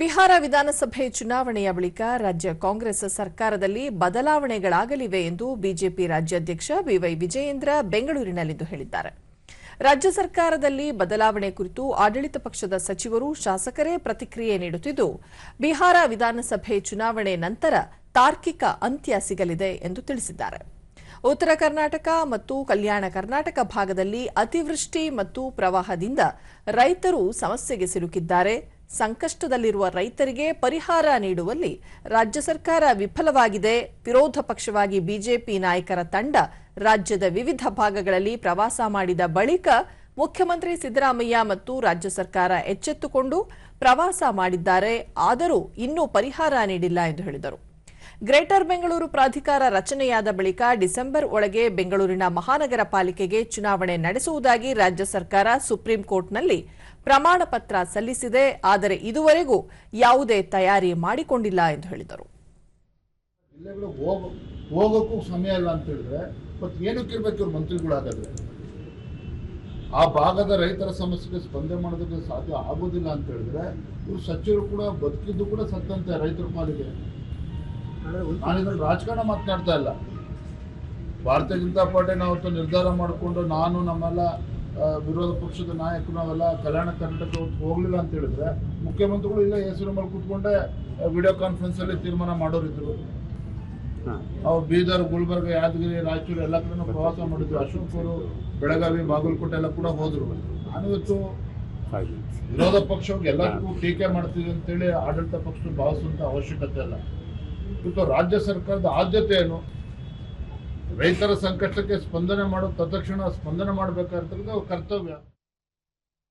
ಬಿಹಾರ ವಿಧಾನಸಭೆ ಚುನಾವಣೆಯ ಬಳಿಕ ರಾಜ್ಯ ಕಾಂಗ್ರೆಸ್ ಸರ್ಕಾರದಲ್ಲಿ ಬದಲಾವಣೆಗಳಾಗಲಿವೆ ಎಂದು ಬಿಜೆಪಿ ರಾಜ್ಯಾಧ್ಯಕ್ಷ ಬಿವೈ ವಿಜಯೇಂದ್ರ ಬೆಂಗಳೂರಿನಲ್ಲಿಂದು ಹೇಳಿದ್ದಾರೆ. ರಾಜ್ಯ ಸರ್ಕಾರದಲ್ಲಿ ಬದಲಾವಣೆ ಕುರಿತು ಆಡಳಿತ ಪಕ್ಷದ ಸಚಿವರು ಶಾಸಕರೇ ಪ್ರತಿಕ್ರಿಯೆ ನೀಡುತ್ತಿದ್ದು, ಬಿಹಾರ ವಿಧಾನಸಭೆ ಚುನಾವಣೆ ನಂತರ ತಾರ್ಕಿಕ ಅಂತ್ಯ ಸಿಗಲಿದೆ ಎಂದು ತಿಳಿಸಿದ್ದಾರೆ. ಉತ್ತರ ಕರ್ನಾಟಕ ಮತ್ತು ಕಲ್ಯಾಣ ಕರ್ನಾಟಕ ಭಾಗದಲ್ಲಿ ಅತಿವೃಷ್ಟಿ ಮತ್ತು ಪ್ರವಾಹದಿಂದ ರೈತರು ಸಮಸ್ಯೆಗೆ ಸಿಲುಕಿದ್ದಾರೆ. ಸಂಕಷ್ಟದಲ್ಲಿರುವ ರೈತರಿಗೆ ಪರಿಹಾರ ನೀಡುವಲ್ಲಿ ರಾಜ್ಯ ಸರ್ಕಾರ ವಿಫಲವಾಗಿದೆ. ವಿರೋಧ ಪಕ್ಷವಾಗಿ ಬಿಜೆಪಿ ನಾಯಕರ ತಂಡ ರಾಜ್ಯದ ವಿವಿಧ ಭಾಗಗಳಲ್ಲಿ ಪ್ರವಾಸ ಮಾಡಿದ ಬಳಿಕ ಮುಖ್ಯಮಂತ್ರಿ ಸಿದ್ದರಾಮಯ್ಯ ಮತ್ತು ರಾಜ್ಯ ಸರ್ಕಾರ ಎಚ್ಚೆತ್ತುಕೊಂಡು ಪ್ರವಾಸ ಮಾಡಿದ್ದಾರೆ. ಆದರೂ ಇನ್ನೂ ಪರಿಹಾರ ನೀಡಿಲ್ಲ ಎಂದು ಹೇಳಿದರು. ಗ್ರೇಟರ್ ಬೆಂಗಳೂರು ಪ್ರಾಧಿಕಾರ ರಚನೆಯಾದ ಬಳಿಕ ಡಿಸೆಂಬರ್ ಒಳಗೆ ಬೆಂಗಳೂರಿನ ಮಹಾನಗರ ಪಾಲಿಕೆಗೆ ಚುನಾವಣೆ ನಡೆಸುವುದಾಗಿ ರಾಜ್ಯ ಸರ್ಕಾರ ಸುಪ್ರೀಂ ಕೋರ್ಟ್ನಲ್ಲಿ ಪ್ರಮಾಣ ಪತ್ರ ಸಲ್ಲಿಸಿದೆ, ಆದರೆ ಇದುವರೆಗೂ ಯಾವುದೇ ತಯಾರಿ ಮಾಡಿಕೊಂಡಿಲ್ಲ ಎಂದು ಹೇಳಿದರು. ಹೋಗೋಕ್ಕೂ ಸಮಯ ಇಲ್ಲ ಅಂತ ಹೇಳಿದ್ರೆ, ಮತ್ತೆ ಏನಕ್ಕೆ ಇರ್ಬೇಕು ಇವ್ರು ಮಂತ್ರಿಗಳಾಗಾದ್ರೆ ಆ ಭಾಗದ ರೈತರ ಸಮಸ್ಯೆಗೆ ಸ್ಪಂದನೆ ಮಾಡೋದಕ್ಕೆ ಸಾಧ್ಯ ಆಗೋದಿಲ್ಲ ಅಂತ ಹೇಳಿದ್ರೆ, ಇವ್ರು ಸಚಿವರು ಕೂಡ ಬದುಕಿದ್ದು ಕೂಡ ಸತ್ತಂತೆ ರೈತರ ಪಾಲಿಗೆ. ನಾನು ರಾಜಕಾರಣ ಮಾತನಾಡ್ತಾ ಇಲ್ಲ. ಭಾರತೀಯ ಜನತಾ ಪಾರ್ಟಿ ನಾವತ್ತು ನಿರ್ಧಾರ ಮಾಡಿಕೊಂಡು ನಾನು ನಮ್ಮೆಲ್ಲ ವಿರೋಧ ಪಕ್ಷದ ನಾಯಕರು ನಾವೆಲ್ಲ ಕಲ್ಯಾಣ ಕರ್ನಾಟಕ ಹೋಗ್ಲಿಲ್ಲ ಅಂತ ಹೇಳಿದ್ರೆ ಮುಖ್ಯಮಂತ್ರಿಗಳು ಇಲ್ಲ ಹೆಸರು ಮೇಲೆ ಕೂತ್ಕೊಂಡೆ ವಿಡಿಯೋ ಕಾನ್ಫರೆನ್ಸ್ ಅಲ್ಲಿ ತೀರ್ಮಾನ ಮಾಡೋರಿದ್ರು ಅವ್ರು ಬೀದರ್ ಗುಲ್ಬರ್ಗ ಯಾದಗಿರಿ ರಾಯಚೂರು ಎಲ್ಲ ಕಡೆ ಪ್ರವಾಸ ಮಾಡಿದ್ರು ಅಶೋಕ್ ಅವರು ಬೆಳಗಾವಿ ಬಾಗಲಕೋಟೆ ಎಲ್ಲ ಕೂಡ ಹೋದ್ರು. ನಾನಿವತ್ತು ವಿರೋಧ ಪಕ್ಷವಾಗಿ ಎಲ್ಲದಕ್ಕೂ ಟೀಕೆ ಮಾಡ್ತೀವಿ ಅಂತೇಳಿ ಆಡಳಿತ ಪಕ್ಷ ಭಾವಿಸುವಂತ ಅವಶ್ಯಕತೆ ಇಲ್ಲ ಇವತ್ತು ರಾಜ್ಯ ಸರ್ಕಾರದ ಆದ್ಯತೆ ಏನು? ರೈತರ ಸಂಕಷ್ಟಕ್ಕೆ ಸ್ಪಂದನೆ ಮಾಡೋ ತತ್ಕ್ಷಣ ಸ್ಪಂದನೆ ಅವ್ರ ಕರ್ತವ್ಯ.